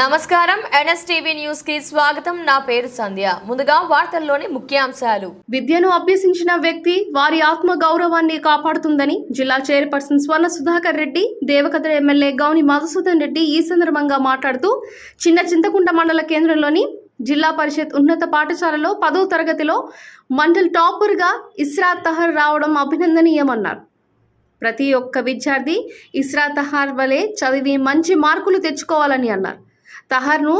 నమస్కారం. ఎన్ఎస్టీవీ న్యూస్కి స్వాగతం. నా పేరు సంధ్య. ముందుగా వార్తల్లోని ముఖ్యాంశాలు. విద్యను అభ్యసించిన వ్యక్తి వారి ఆత్మ గౌరవాన్ని కాపాడుతుందని జిల్లా చైర్పర్సన్ స్వర్ణ సుధాకర్ రెడ్డి దేవకథ ఎమ్మెల్యే గౌని మధుసూదన్ రెడ్డి ఈ సందర్భంగా మాట్లాడుతూ చిన్న చింతకుంట మండల కేంద్రంలోని జిల్లా పరిషత్ ఉన్నత పాఠశాలలో పదో తరగతిలో మండల్ టాపర్గా ఇస్రా తహర్ రావడం అభినందనీయమన్నారు. ప్రతి ఒక్క విద్యార్థి ఇస్రా తహార్ వలె చదివి మంచి మార్కులు తెచ్చుకోవాలని అన్నారు. తహార్ను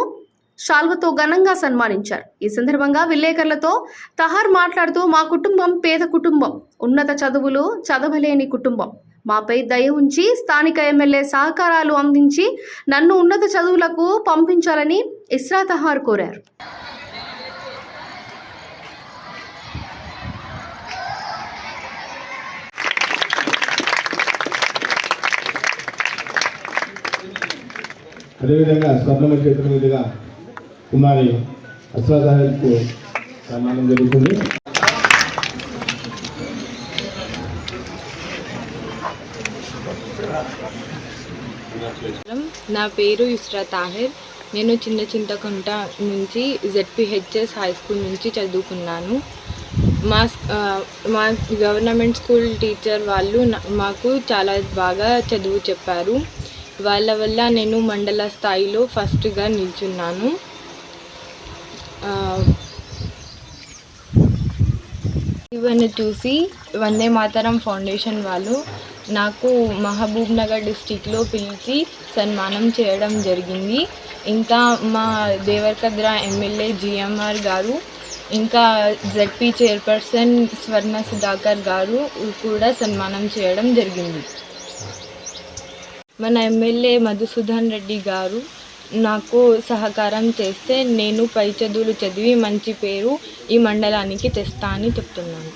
షాల్వతో ఘనంగా సన్మానించారు. ఈ సందర్భంగా విలేకరులతో తహార్ మాట్లాడుతూ మా కుటుంబం పేద కుటుంబం. ఉన్నత చదువులు చదవలేని కుటుంబం. మాపై దయ ఉంచి స్థానిక ఎమ్మెల్యే సహకారాలు అందించి నన్ను ఉన్నత చదువులకు పంపించాలని ఇస్రా తహార్ కోరారు. అదేవిధంగా స్వర్ణమ చేతుల మీదుగా కుమారి అశ్వాసాహెబ్కు సన్మానం జరుగుతుంది. నా పేరు ఇస్రా తాహిర్. నేను చిన్న చింతకుంట నుంచి జెడ్పిహెచ్ఎస్ హై స్కూల్ నుంచి చదువుకున్నాను. మా మా గవర్నమెంట్ స్కూల్ టీచర్ వాళ్ళు మాకు చాలా బాగా చదువు చెప్పారు. వాళ్ళ వల్ల నేను మండల స్థాయిలో ఫస్ట్గా నిల్చున్నాను. ఇవన్నీ చూసి వందే మాతరం ఫౌండేషన్ వాళ్ళు నాకు మహబూబ్ నగర్ డిస్టిక్లో పిలిచి సన్మానం చేయడం జరిగింది. ఇంకా మా దేవరకద్ర ఎమ్మెల్యే జిఎంఆర్ గారు ఇంకా జెడ్పీ చైర్పర్సన్ స్వర్ణ సుధాకర్ గారు కూడా సన్మానం చేయడం జరిగింది. మన ఎమ్మెల్యే మధుసూదన్ రెడ్డి గారు నాకు సహకారం చేస్తే నేను పై చదువులు చదివి మంచి పేరు ఈ మండలానికి తెస్తా అని చెప్తున్నాను.